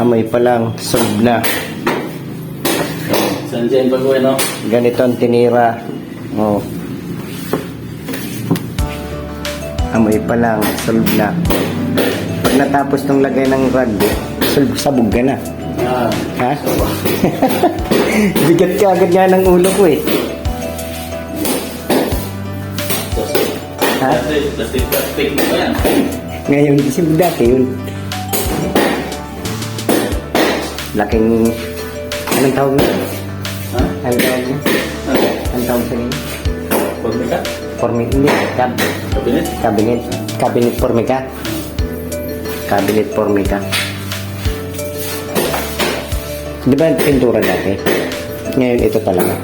Amoy pa lang, solve na. Sandiyan pa ko, ano? Ganito ang tinira. Oh. Amoy pa lang, solve na. Pag natapos tong lagay ng rugby, solve sabog ka na. Ah. Ha? Bigat ka agad nga ng ulo ko eh. Ha? Plastic, plastic, plastic mo pa yan. Ngayon, kasi dati yun. Laking... Anong tawag mo? Ha? Anong tawag mo? Ano? Anong tawag sa inyo? Pagmika? Formi... Hindi. Cab Kabinet? cabinet. Cabinet formica. Cabinet formica. Di ba pintura dati? Ngayon ito talaga.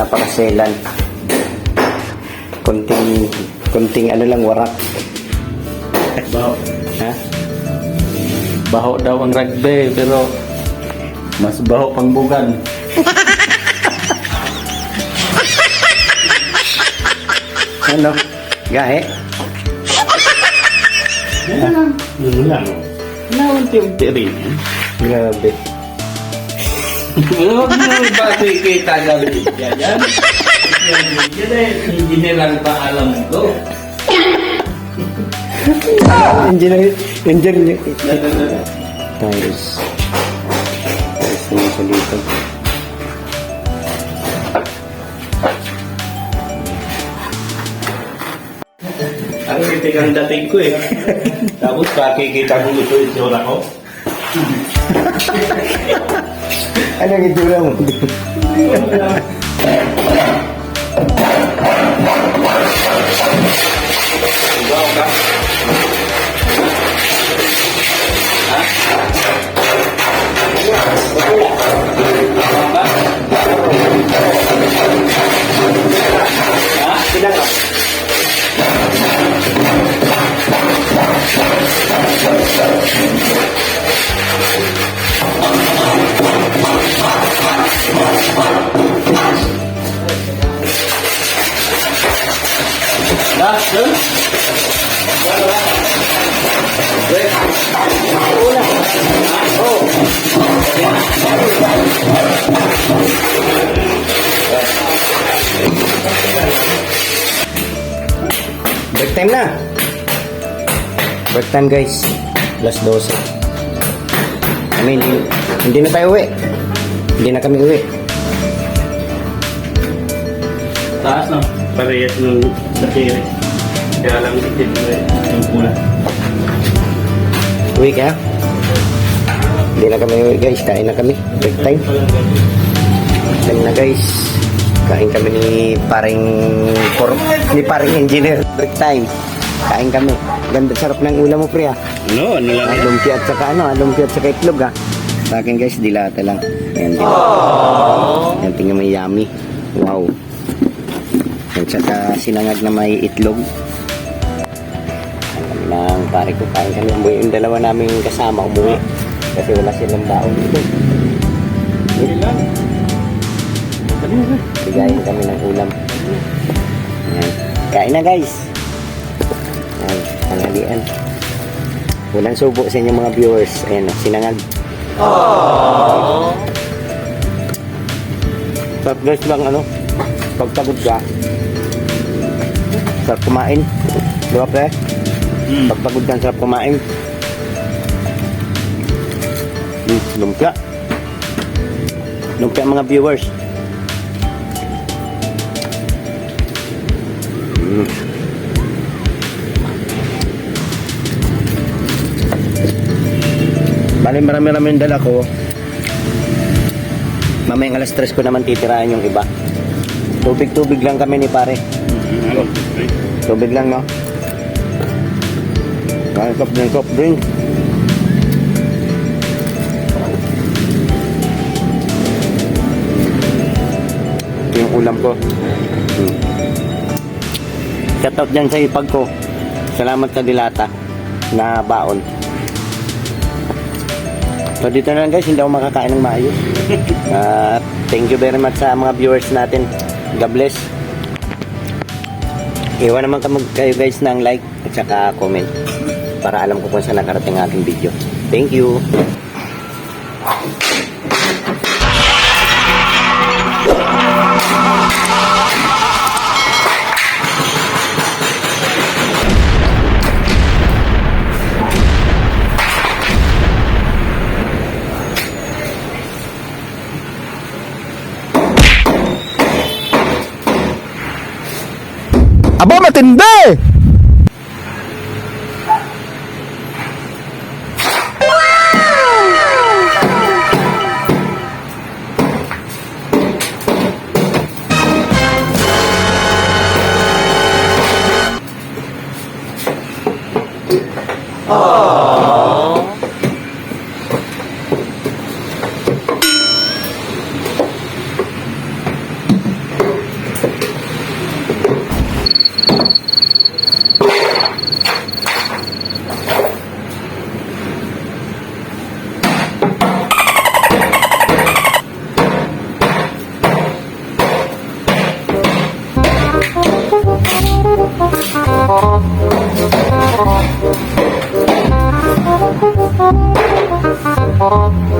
Napakaselan. Kunting... Kunting ano lang warak. Baho. Ha? Baho daw ang rugby, pero mas baho pang bugan. Ano? Gahe? Yun lang. Naunti-unti rin. Grabe. Huwag mo ba kita gawin yan? Yan eh, hindi nilang pa alam ko. Engineer, engineer. Tiles. Tiles naman sa dito. Ang titig ang dating ko eh. Tapos kakikita ko ito itsura ko. Ano ang itsura mo? Ikaw ka? Last, Break time na. Break time guys. Last 12. Kami hindi, hindi na tayo uwi. Hindi na kami uwi. Taas no? Parehas ng sakiri. Kaya lang mo eh. Yung pula. Uwi ka? Hindi na kami guys. Kain na kami. Break time. Time na guys. Kain kami ni paring por, ni paring engineer. Break time. Kain kami. Ganda sarap ng ulam mo, pre ah. No, ano lang yan? lumpia at saka ano, ah, lumpia at saka itlog ah. Sa akin guys, dilata lang. Ayan, dilata. Ayan, tingnan mo yummy. Wow. At saka sinangag na may itlog. Ng pare ko, kain kami. Umuwi yung dalawa namin kasama umuwi. Kasi wala silang baon dito. Bigayin kami ng ulam. Ayan. Kain na guys. Ayan, tanghalian. Walang subo sa inyo mga viewers. Ayan, oh, sinangag. Sarap guys lang ano, pagpagod ka, sarap kumain. Di ba pre? Hmm. Pagpagod ka, sarap kumain. Hmm, lumpia. Lumpia mga viewers. Hmm. Bali marami-rami yung dala ko. Mamayang alas 3 ko naman titiraan yung iba. Tubig-tubig lang kami ni pare. Ano? Tubig lang, no? Kain soft drink, soft drink. Ulam ko. Hmm. Shoutout dyan sa ipag ko. Salamat sa dilata na baon. So dito na lang guys, hindi ako makakain ng maayos. At thank you very much sa mga viewers natin. God bless. Iwan naman kayo guys ng like at saka comment para alam ko kung saan nakarating ang aking video. Thank you. matindi! Aww. Oh.